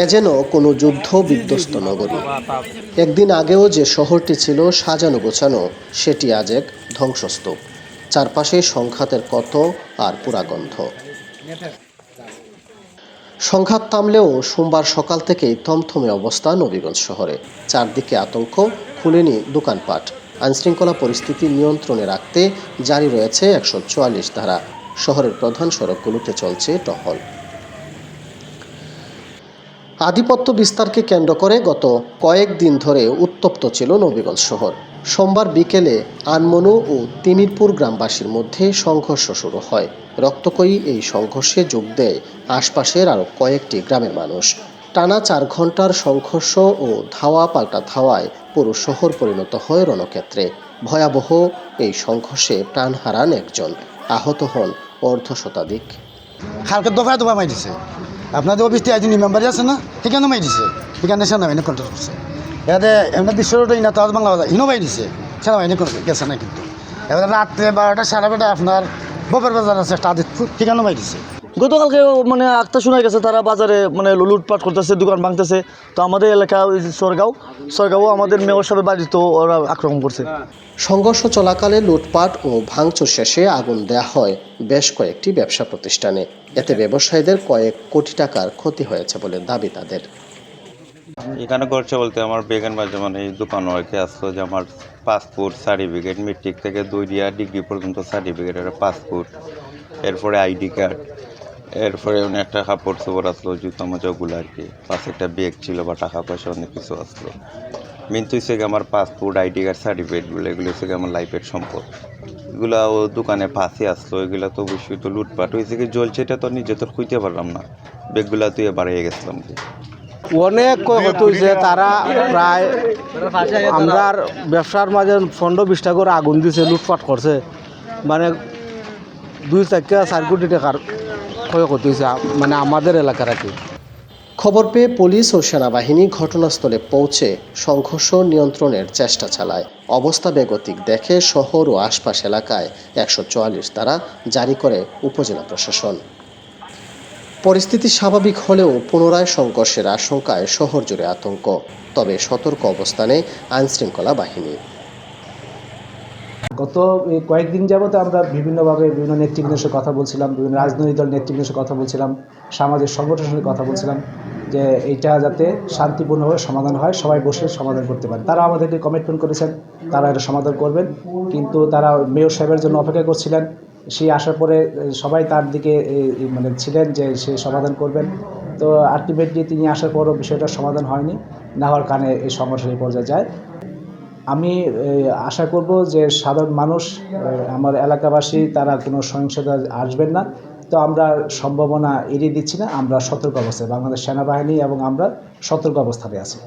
এ যেন কোনো যুদ্ধ বিধ্বস্ত নগরী। একদিন আগেও যে শহরটি ছিল সাজানো গোছানো, সেটি আজ এক ধ্বংসস্তূপ। চারপাশে সংঘাতের কত আর পুরাগন্ধ সংঘাত থামলেও সোমবার সকাল থেকেই থমথমে অবস্থা নবীগঞ্জ শহরে। চারদিকে আতঙ্ক, খুলেনি দোকানপাট। আইনশৃঙ্খলা পরিস্থিতি নিয়ন্ত্রণে রাখতে জারি রয়েছে একশো চুয়াল্লিশ ধারা। শহরের প্রধান সড়কগুলোতে চলছে টহল। আধিপত্য বিস্তারকে কেন্দ্র করে গত কয়েকদিন ধরে উত্তপ্ত ছিল নবীগঞ্জ শহর। সোমবার বিকেলে আনমনু ও তিমিরপুর গ্রামবাসীর মধ্যে সংঘর্ষ শুরু হয়। রক্তকয়ী এই সংঘর্ষে যোগ দেয় আশপাশের আরও কয়েকটি গ্রামের মানুষ। টানা চার ঘণ্টার সংঘর্ষ ও ধাওয়া পাল্টা ধাওয়ায় পুরো শহর পরিণত হয় রণক্ষেত্রে। ভয়াবহ এই সংঘর্ষে প্রাণ হারান একজন। আহত হন অর্ধ শতাধিক। কালকে দফায় আপনাদের অফিস একজন মেম্বারই আছে না? সেখানে মাই দিছে? সেখানে সেনাবাহিনী কন্ট্রোল করছে। এতে এমনি বিশ্ব রোড ইনা তাজ বাংলা ইনো মাই দিছে। সেনাবাহিনী গেছে না কিন্তু। এবার রাত্রে বারোটা, সাড়ে বারোটা আপনার বপের বাজার আছে তাদের ঠিকানো মাই দিছে? গতকালকে মানে আক্তা শোনা গেছে তারা বাজারে মানে লুটপাট করতেছে দোকান ভাঙতেছে। তো আমাদের এলাকা ওই যে সরগাঁও সরগাঁও আমাদের মেয়র সাহেবের বাড়ি তো ওরা আক্রমণ করছে। সংঘর্ষ চলাকালে লুটপাট ও ভাঙচুর শেষে আগুন দেয়া হয় বেশ কয়েকটি ব্যবসা প্রতিষ্ঠানে। এতে ব্যবসায়ীদের কয়েক কোটি টাকার ক্ষতি হয়েছে বলে দাবি তাদের। এখানে করছে বলতে আমার বেগান বাজে মানে এই দোকান রেখে আসলো যে আমার পাসপোর্ট সার্টিফিকেট মেট্রিক থেকে দুই দিয়া ডিগ্রি পর্যন্ত সার্টিফিকেট পাসপোর্ট এরপরে আইডি কার্ড এরপরে অনেক একটা কাপড় চোপড় আসলো, জুতো মোজাগুলো আর কি। পাশে একটা ব্যাগ ছিল বা টাকা পয়সা, অনেক কিছু আসলো। মেন তো হচ্ছে আমার পাসপোর্ট আইডি কার্ড সার্টিফিকেটগুলো এগুলো হচ্ছে আমার লাইফের সম্পদ। এগুলো ও দোকানে পাশে আসলো, এগুলো তো অবশ্যই তো লুটপাট। হয়েছে কি জ্বলছে, এটা তো নিজে তো খুঁজতে পারলাম না। ব্যাগগুলো তুই বাড়িয়ে গেছিলাম কি। অনেক হয়েছে তারা প্রায় আমরার ব্যবসার মাঝে পনেরো বিশটা করে আগুন দিছে, লুটপাট করছে। মানে দুই থেকে চার কোটি টাকার ক্ষয়ক্ষতি হয়েছে মানে আমাদের এলাকার আর কি। খবর পেয়ে পুলিশ ও সেনাবাহিনী ঘটনাস্থলে পৌঁছে সংঘর্ষ নিয়ন্ত্রণের চেষ্টা চালায়। অবস্থা বেগতিক দেখে শহর ও আশপাশ এলাকায় একশো চুয়াল্লিশ তারা জারি করে উপজেলা প্রশাসন। পরিস্থিতি স্বাভাবিক হলেও পুনরায় সংঘর্ষের আশঙ্কায় শহর জুড়ে আতঙ্ক। তবে সতর্ক অবস্থানে আইনশৃঙ্খলা বাহিনী। গত কয়েকদিন যাবত আমরা বিভিন্নভাবে বিভিন্ন নেতৃবৃন্দের সাথে কথা বলছিলাম, বিভিন্ন রাজনৈতিক দল নেতৃবৃন্দের সাথে কথা বলছিলাম, সামাজিক সংগঠনের সাথে কথা বলছিলাম, যে এইটা যাতে শান্তিপূর্ণভাবে সমাধান হয়, সবাই বসে সমাধান করতে পারে। তারা আমাদেরকে কমিটমেন্ট করেছেন, তারা এটা সমাধান করবেন, কিন্তু তারা মেয়র সাহেবের জন্য অপেক্ষা করছিলেন। সেই আসার পরে সবাই তার দিকে মানে ছিলেন যে সে সমাধান করবেন। তো আলটিমেটলি তিনি আসার পরও বিষয়টা সমাধান হয়নি, না হওয়ার কারণে এই এই পর্যায়ে যায়। আমি আশা করব যে সাধারণ মানুষ আমার এলাকাবাসী, তারা কোনো সহিংসতা আসবেন না। তো আমরা সম্ভাবনা এড়িয়ে দিচ্ছি না, আমরা সতর্ক অবস্থায়, বাংলাদেশ সেনাবাহিনী এবং আমরা সতর্ক অবস্থানে আছি।